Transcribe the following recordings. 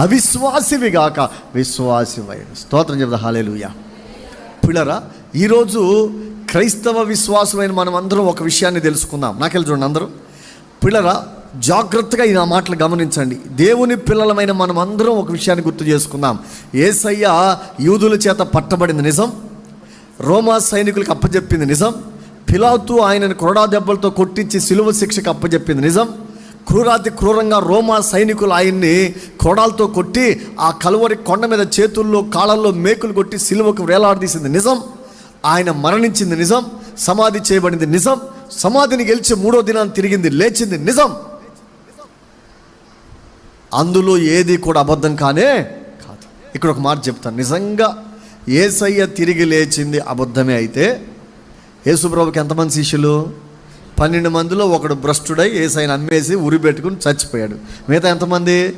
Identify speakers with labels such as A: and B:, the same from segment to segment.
A: అవిశ్వాసివి గాక. విశ్వాసివైన. స్తోత్రం చెప్తా హాలేలుయా పిల్లరా ఈరోజు క్రైస్తవ విశ్వాసమైన మనం అందరం ఒక విషయాన్ని తెలుసుకుందాం. నాకెళ్ళి చూడండి అందరూ. పిల్లరా జాగ్రత్తగా ఈ నా మాటలు గమనించండి. దేవుని పిల్లలమైన మనం అందరం ఒక విషయాన్ని గుర్తు చేసుకుందాం. ఏసయ్య యూదుల చేత పట్టబడింది నిజం. రోమా సైనికులకు అప్పచెప్పింది నిజం. పిలాతు ఆయనను కొరడా దెబ్బలతో కొట్టించి సిలువ శిక్షకు అప్పచెప్పింది నిజం. క్రూరాతి క్రూరంగా రోమా సైనికులు ఆయన్ని కొడాలతో కొట్టి ఆ కలువరి కొండ మీద చేతుల్లో కాళ్ళల్లో మేకులు కొట్టి సిలువకు వేలాడదీసింది నిజం. ఆయన మరణించింది నిజం. సమాధి చేయబడింది నిజం. సమాధిని గెలిచి మూడో దినాన్ని తిరిగింది లేచింది నిజం. అందులో ఏది కూడా అబద్ధం కానే కాదు. ఇక్కడ ఒక మాట చెప్తాను నిజంగా ఏసయ్య తిరిగి లేచింది అబద్ధమే అయితే యేసుప్రభుకి ఎంతమంది శిష్యులు? పన్నెండు మందిలో ఒకడు భ్రష్టుడై ఏసైన అమ్మేసి ఉరి పెట్టుకుని చచ్చిపోయాడు. మిగతా ఎంతమంది?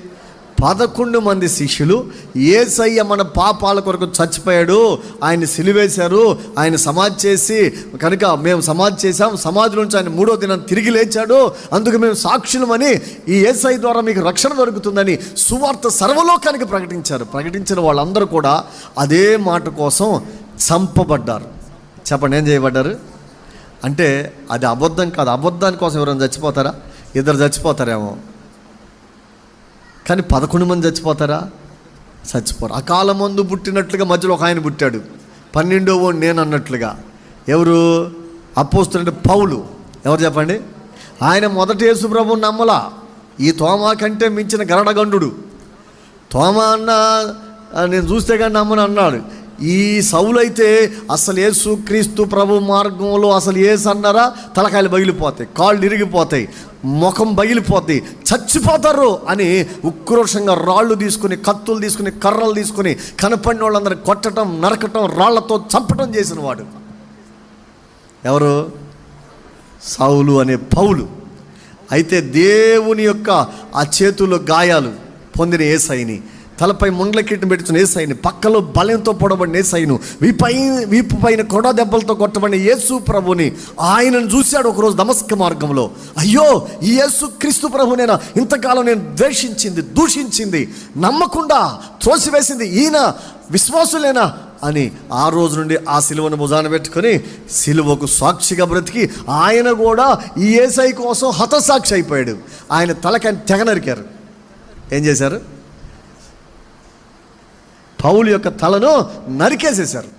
A: పదకొండు మంది శిష్యులు. ఏసయ్య మన పాపాల కొరకు చచ్చిపోయాడు. ఆయన సిలివేశారు. ఆయన సమాధి చేసి కనుక మేము సమాధి చేశాం. సమాధి నుంచి ఆయన మూడో దినం తిరిగి లేచాడు. అందుకు మేము సాక్షులమని ఈ ఏసఐ ద్వారా మీకు రక్షణ దొరుకుతుందని సువార్త సర్వలోకానికి ప్రకటించారు. ప్రకటించిన వాళ్ళందరూ కూడా అదే మాట కోసం చంపబడ్డారు. చెప్పండి ఏం చేయబడ్డారు? అంటే అది అబద్ధం కాదు. అబద్ధాని కోసం ఎవరైనా చచ్చిపోతారా? ఇద్దరు చచ్చిపోతారేమో. కానీ పదకొండు మంది చచ్చిపోతారా? చచ్చిపోరు. అకాల మందు పుట్టినట్లుగా మధ్యలో ఒక ఆయన పుట్టాడు. పన్నెండో నేను అన్నట్లుగా. ఎవరు? అపోస్తున్న పౌలు. ఎవరు చెప్పండి? ఆయన మొదటి యేసుప్రభు నమ్మలా. ఈ తోమా కంటే మించిన గరడగండు. తోమా అన్న నేను చూస్తే కానీ నమ్మను అన్నాడు. ఈ సౌలైతే అసలు ఏసు క్రీస్తు ప్రభు మార్గంలో అసలు ఏసు అన్నారా తలకాయలు బగిలిపోతాయి కాళ్ళు ఇరిగిపోతాయి ముఖం బగిలిపోతాయి చచ్చిపోతారు అని ఉక్రోషంగా రాళ్ళు తీసుకుని కత్తులు తీసుకుని కర్రలు తీసుకుని కనపడిన వాళ్ళందరూ కొట్టడం నరకటం రాళ్ళతో చంపటం చేసిన వాడు. ఎవరు? సౌలు అనే పౌలు. అయితే దేవుని యొక్క ఆ చేతుల్లో గాయాలు పొందిన ఏసైని తలపై ముండ్ల కీటం పెట్టుకున్న ఏసైను పక్కలో బలంతో పొడబడిన ఏసైను వీపై వీపు పైన కొడ దెబ్బలతో కొట్టబడిన యేసు ప్రభుని ఆయనను చూశాడు ఒకరోజు దమస్క మార్గంలో. అయ్యో ఈ యేసు క్రీస్తు ప్రభునేనా ఇంతకాలం నేను ద్వేషించింది దూషించింది నమ్మకుండా త్రోసివేసింది ఈయన విశ్వాసులేనా అని ఆ రోజు నుండి ఆ సిలువను భుజాన పెట్టుకొని సిలువకు సాక్షిగా బ్రతికి ఆయన కూడా ఈ ఏసై కోసం హతసాక్షి అయిపోయాడు. ఆయన తలకని తెగ నరికారు. ఏం చేశారు? పౌలు యొక్క తలను నరికేసేశారు.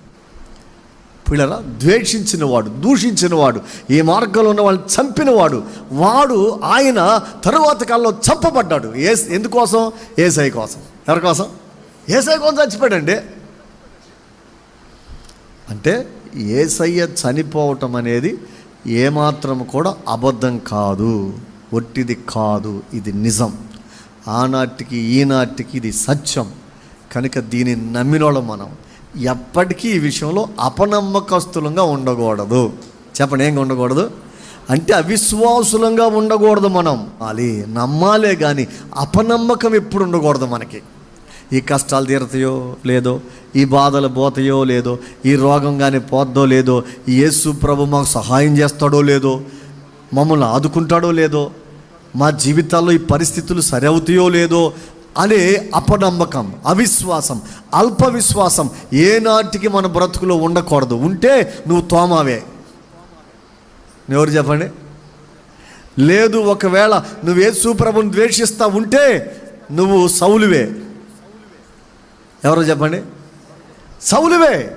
A: పిల్లరా ద్వేషించినవాడు దూషించినవాడు ఈ మార్గంలో ఉన్న వాళ్ళని చంపినవాడు వాడు ఆయన తరువాత కాలంలో చంపబడ్డాడు. ఏ ఎందుకోసం? ఏసఐ కోసం. ఎవరి కోసం? ఏసఐ కోసం చచ్చిపోయాడండి. అంటే ఏసయ్య చనిపోవటం అనేది ఏమాత్రం కూడా అబద్ధం కాదు ఒట్టిది కాదు ఇది నిజం. ఆనాటికి ఈనాటికి ఇది సత్యం. కనుక దీన్ని నమ్మినోళ్ళం మనం. ఎప్పటికీ ఈ విషయంలో అపనమ్మకస్తులంగా ఉండకూడదు. చెప్పండి ఏం ఉండకూడదు? అంటే అవిశ్వాసులంగా ఉండకూడదు మనం. అది నమ్మాలే కానీ అపనమ్మకం ఎప్పుడు ఉండకూడదు మనకి. ఈ కష్టాలు తీరతాయో లేదో ఈ బాధలు పోతాయో లేదో ఈ రోగం కానీ పోద్దో లేదో యేసు ప్రభు మాకు సహాయం చేస్తాడో లేదో మమ్మల్ని ఆదుకుంటాడో లేదో మా జీవితాల్లో ఈ పరిస్థితులు సరి అవుతాయో లేదో అనే అపనమ్మకం అవిశ్వాసం అల్ప విశ్వాసం ఏనాటికి మన బ్రతుకులో ఉండకూడదు. ఉంటే నువ్వు తోమావే. ఎవరు చెప్పండి? లేదు ఒకవేళ నువ్వు యేసు ప్రభుని ద్వేషిస్తా ఉంటే నువ్వు సౌలువే. ఎవరో చెప్పండి? సౌలువే.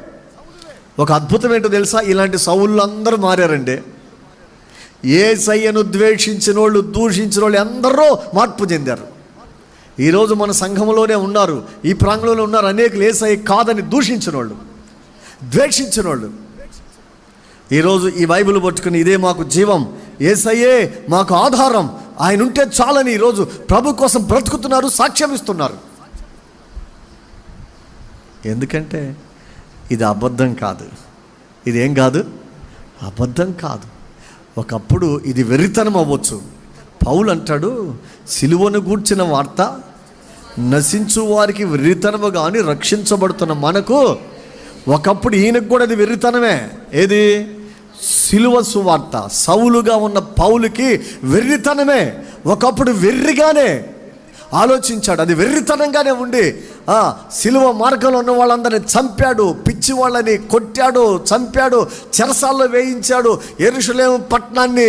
A: ఒక అద్భుతం ఏంటో తెలుసా? ఇలాంటి సౌళ్ళు అందరూ మారారండి. ఏ సయ్యను ద్వేషించిన వాళ్ళు దూషించిన వాళ్ళు అందరూ మార్పు చెందారు. ఈరోజు మన సంఘంలోనే ఉన్నారు ఈ ప్రాంగణంలో ఉన్నారు అనేకులు. ఏసై కాదని దూషించిన వాళ్ళు ద్వేషించిన వాళ్ళు ఈరోజు ఈ బైబిల్ పట్టుకుని ఇదే మాకు జీవం. ఏసయ్యే మాకు ఆధారం. ఆయన ఉంటే చాలని ఈరోజు ప్రభు కోసం బ్రతుకుతున్నారు సాక్ష్యం ఇస్తున్నారు. ఎందుకంటే ఇది అబద్ధం కాదు. ఇది ఏం కాదు? అబద్ధం కాదు. ఒకప్పుడు ఇది వెర్రితనం అవ్వచ్చు. పౌలు అంటాడు సిలువను గూర్చిన వార్త నశించు వారికి వెర్రితనము కానీ రక్షించబడుతున్న మనకు ఒకప్పుడు ఈయనకు కూడా అది వెర్రితనమే ఏది? సిలువ సువార్త. సౌలుగా ఉన్న పౌలుకి వెర్రితనమే ఒకప్పుడు వెర్రిగానే ఆలోచించాడు. అది వెర్రితనంగానే ఉండి సిలువ మార్గంలో ఉన్న వాళ్ళందరినీ చంపాడు పిచ్చి వాళ్ళని కొట్టాడు చంపాడు చెరసాల్లో వేయించాడు. ఎరుషులేము పట్టణాన్ని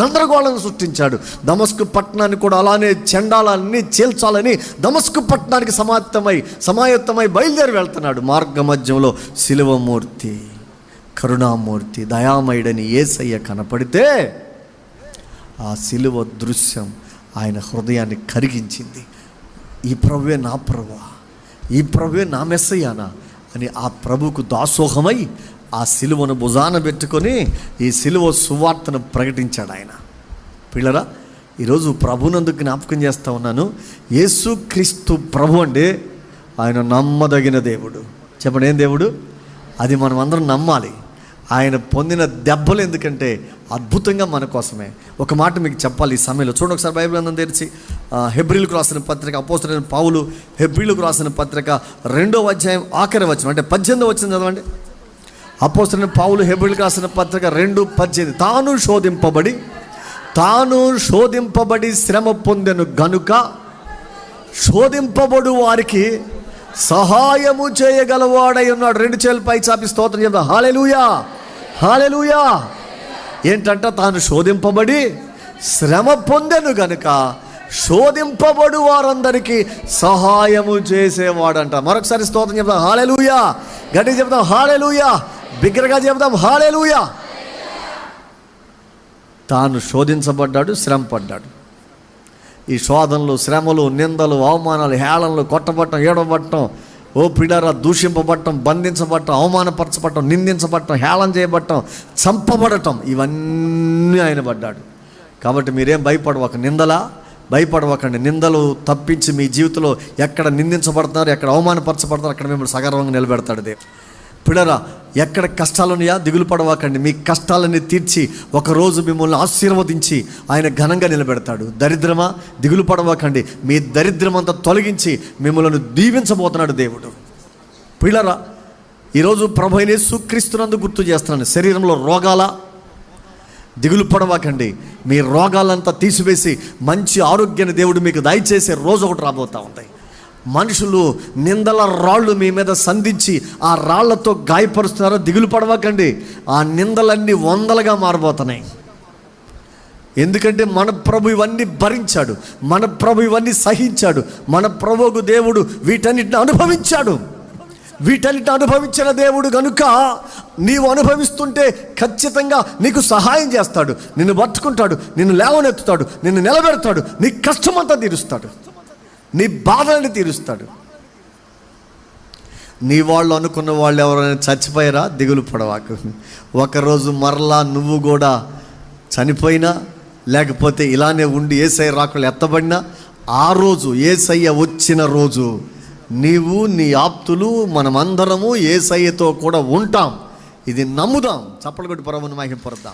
A: గందరగోళం సృష్టించాడు. దమస్కు పట్టణాన్ని కూడా అలానే చెండాలన్నీ చీల్చాలని దమస్కు పట్టణానికి సమాప్తమై సమాయత్తమై బయలుదేరి వెళ్తున్నాడు. మార్గ మధ్యంలో శిలువమూర్తి కరుణామూర్తి దయామయుడని ఏసయ్య కనపడితే ఆ శిలువ దృశ్యం ఆయన హృదయాన్ని కరిగించింది. ఈ ప్రవ్వే నా ప్రభువా ఈ ప్రవ్వే నా మెస్సయ్యానా అని ఆ ప్రభుకు దాసోహమై ఆ సిలువను భుజాన పెట్టుకొని ఈ సిలువ సువార్తను ప్రకటించాడు ఆయన. పిల్లరా ఈరోజు ప్రభునందుకు జ్ఞాపకం చేస్తూ ఉన్నాను. యేసుక్రీస్తు ప్రభు అంటే ఆయన నమ్మదగిన దేవుడు. చెప్పండి ఏం దేవుడు? అది మనం అందరం నమ్మాలి. ఆయన పొందిన దెబ్బలు ఎందుకంటే అద్భుతంగా మన కోసమే. ఒక మాట మీకు చెప్పాలి ఈ సమయంలో. చూడండి ఒకసారి బైబిల్ అందరం తెరిచి హెబ్రిల్కు రాసిన పత్రిక అపోసరైన పావులు హెబ్రిల్కు రాసిన పత్రిక రెండో అధ్యాయం ఆఖరి వచ్చిన అంటే పద్దెనిమిది వచ్చింది చదవండి. అపోసరైన పావులు హెబ్రిలకు రాసిన పత్రిక రెండు పద్దెనిమిది. తాను శోధింపబడి తాను శోధింపబడి శ్రమ పొందెను గనుక శోధింపబడు వారికి సహాయము చేయగలవాడై ఉన్నాడు. రెండు చేతుల పై చాపి స్తోత్రం చెప్తా హాలెలుయా హాలెలుయా. ఏంటంట తాను శోధింపబడి? శ్రమ పొందెను గనుక శోధింపబడు వారందరికీ సహాయము చేసేవాడంట. మరొకసారి స్తోత్రం చెప్తాం హాలెలుయా. గట్టి చెప్తాం హాలెలుయా. బిగ్గరగా చెప్తాం హాలెలుయా. తాను శోధించబడ్డాడు శ్రమ పడ్డాడు ఈ శోధనలు శ్రమలు నిందలు అవమానాలు హేళనలు కొట్టబట్టం ఏడవబట్టం ఓ పిడారా దూషింపబడటం బంధించబట్టం అవమానపరచబట్టం నిందించబట్టం హేళన చేయబట్టం చంపబడటం ఇవన్నీ ఆయన పడ్డాడు. కాబట్టి మీరేం భయపడవక నిందలా? భయపడవకండి. నిందలు తప్పించి మీ జీవితంలో ఎక్కడ నిందించబడుతున్నారు ఎక్కడ అవమానపరచబడుతున్నారు అక్కడ మిమ్మల్ని సగర్వంగా నిలబెడతాడు దేవు పిడరా ఎక్కడ కష్టాలున్నాయా దిగులు పడవాకండి. మీ కష్టాలన్నీ తీర్చి ఒకరోజు మిమ్మల్ని ఆశీర్వదించి ఆయన ఘనంగా నిలబెడతాడు. దరిద్రమా? దిగులు పడవాకండి. మీ దరిద్రమంతా తొలగించి మిమ్మల్ని దీవించబోతున్నాడు దేవుడు. పిల్లరా ఈరోజు ప్రభు సుక్రీస్తునందు గుర్తు చేస్తున్నాను. శరీరంలో రోగాల దిగులు పడవాకండి. మీ రోగాలంతా తీసివేసి మంచి ఆరోగ్యాన్ని దేవుడు మీకు దయచేసే రోజు ఒకటి రాబోతా ఉంటాయి. మనుషులు నిందల రాళ్ళు మీ మీద సంధించి ఆ రాళ్ళతో గాయపరుస్తున్నారో దిగులు పడవకండి. ఆ నిందలన్నీ వందలుగా మారిపోతున్నాయి ఎందుకంటే మన ప్రభు ఇవన్నీ భరించాడు. మన ప్రభు ఇవన్నీ సహించాడు. మన ప్రభువుకు దేవుడు వీటన్నిటిని అనుభవించాడు. వీటన్నిటిని అనుభవించిన దేవుడు కనుక నీవు అనుభవిస్తుంటే ఖచ్చితంగా నీకు సహాయం చేస్తాడు. నిన్ను పట్టుకుంటాడు. నిన్ను లేవనెత్తుతాడు. నిన్ను నిలబెడతాడు. నీ కష్టమంతా తీరుస్తాడు. నీ బాధల్ని తీరుస్తాడు. నీ వాళ్ళు అనుకున్న వాళ్ళు ఎవరైనా చచ్చిపోయారా? దిగులు పడవాకు. ఒకరోజు మరలా నువ్వు కూడా చనిపోయినా లేకపోతే ఇలానే ఉండి ఏసై రాకులు ఎత్తబడినా ఆ రోజు ఏసయ్య వచ్చిన రోజు నీవు నీ ఆప్తులు మనమందరము ఏసయ్యతో కూడా ఉంటాం. ఇది నమ్ముదాం. చప్పలగొట్టి కొట్టి పరమును మహింపడదాం